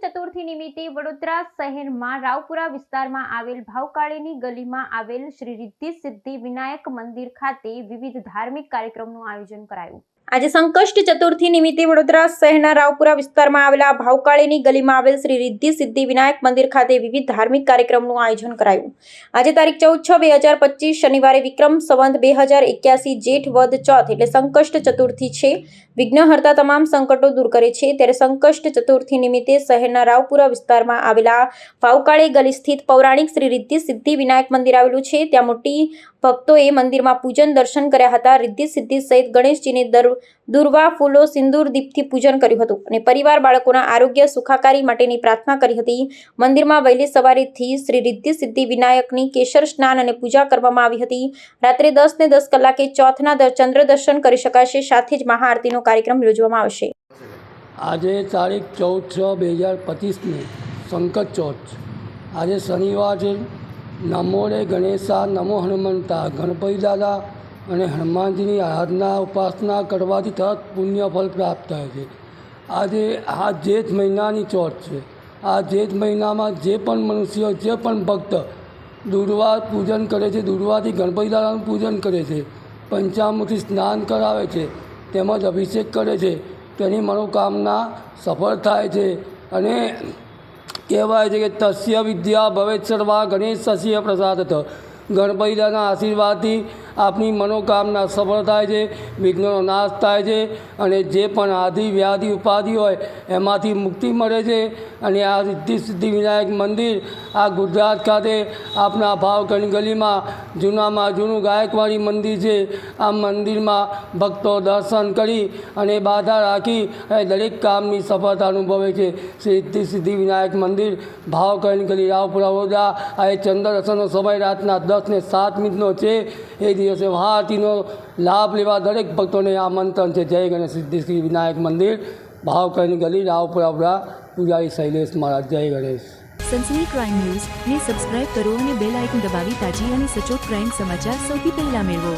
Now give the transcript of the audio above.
ચતુર્થી નિમિત્તે વડોદરા શહેરમાં રાવપુરા વિસ્તારમાં આવેલ ભાવકાળીની ગલીમાં આવેલ શ્રી રિદ્ધિ સિદ્ધિ વિનાયક મંદિર ખાતે વિવિધ ધાર્મિક કાર્યક્રમનું આયોજન કરાયું. આજે સંકષ્ટ ચતુર્થી નિમિત્તે વડોદરા શહેરના રાવપુરા વિસ્તારમાં આવેલા ભાવકાળીની ગલીમાં આવેલ શ્રી રિદ્ધિ સિદ્ધિ વિનાયક મંદિર ખાતે વિવિધ ધાર્મિક કાર્યક્રમનું આયોજન કરાયું. આજે તારીખ ચૌદ છ બે હજાર પચીસ શનિવારે વિક્રમ સંવંત બે હજાર એક્યાસી જેઠ વદ ચોથ એટલે સંકષ્ટ ચતુર્થી છે. વિઘ્નહર્તા તમામ સંકટો દૂર કરે છે. ત્યારે સંકષ્ટ ચતુર્થી નિમિત્તે શહેરના રાવપુરા વિસ્તારમાં આવેલા ભાવકાળી ગલી સ્થિત પૌરાણિક શ્રી રિદ્ધિ સિદ્ધિ વિનાયક મંદિર આવેલું છે. ત્યાં મોટી ભક્તોએ મંદિરમાં પૂજન દર્શન કર્યા હતા. રિદ્ધિ સિદ્ધિ સહિત ગણેશજીને દર દુર્વા ફૂલો સિંદૂર દીપથી પૂજન કર્યું હતું અને પરિવાર બાળકોના આરોગ્ય સુખાકારી માટેની પ્રાર્થના કરી હતી. મંદિરમાં વહેલી સવારેથી શ્રી રિદ્ધિ સિદ્ધિ વિનાયકની કેશર સ્નાન અને પૂજા કરવામાં આવી હતી. રાત્રે દસ ને દસ કલાકે ચોથના ચંદ્ર દર્શન કરી શકાશે. સાથે જ મહાઆરતીનો કાર્યક્રમ યોજવામાં આવશે. આજે તારીખ ચૌદ છ બે હજાર પચીસની સંકટ ચોથ. આજે શનિવાર છે. નમો રે ગણેશા, નમો હનુમંતા, ગણપતિ દાદા અને હનુમાનજીની આરાધના, ઉપાસના કરવાથી તરત પુણ્ય ફળ પ્રાપ્ત થાય છે. આજે, આ જેઠ મહિનાની ચોથ છે. આ જેઠ મહિનામાં જે પણ મનુષ્ય, જે પણ ભક્ત દુર્વા પૂજન કરે છે, દુર્વાથી ગણપતિ દાદાનું પૂજન કરે છે, પંચામૃતથી સ્નાન કરાવે છે, તેમજ અભિષેક કરે છે, તેની મનોકામના સફળ થાય છે અને કહેવાય છે કે તસ્ય વિદ્યા ભવે સર્વા ગણેશસ્ય પ્રસાદ ગણપતિ ગણપતિદાના આશીર્વાદથી આપની મનોકામના સફળ થાય છે, વિઘ્નોનો નાશ થાય છે અને જે પણ આધિ વ્યાધિ ઉપાધિ હોય એમાંથી મુક્તિ મળે છે. અને આ સિદ્ધિ સિદ્ધિ વિનાયક મંદિર, આ ગુજરાત ખાતે આપના ભાવકણી ગલીમાં જૂનામાં જૂનું ગાયકવાડી મંદિર છે. આ મંદિરમાં ભક્તો દર્શન કરી અને બાધા રાખી અને દરેક કામની સફળતા અનુભવે છે. સિદ્ધિ સિદ્ધિ વિનાયક મંદિર ભાવકણી ગલી રાવપુરા, વડોદરા, આ ચંદ્ર દર્શનનો સમય રાતના દસ ને સાત મિનિટનો છે. એ દિવસે મહાઆરતીનો લાભ લેવા દરેક ભક્તોને આમંત્રણ છે. જય ગણેશ સિદ્ધિશ્રી વિનાયક મંદિર, ભાવકરની ગલી, રાવપુરા પૂજારી શૈલેષ મહારાજ. જય ગણેશ. સનસની ક્રાઇમ ન્યૂઝ ને સબસ્ક્રાઇબ કરો અને બેલ આઇકન દબાવી તાજી અને સચોટ ક્રાઇમ સમાચાર સૌથી પહેલા મેળવો.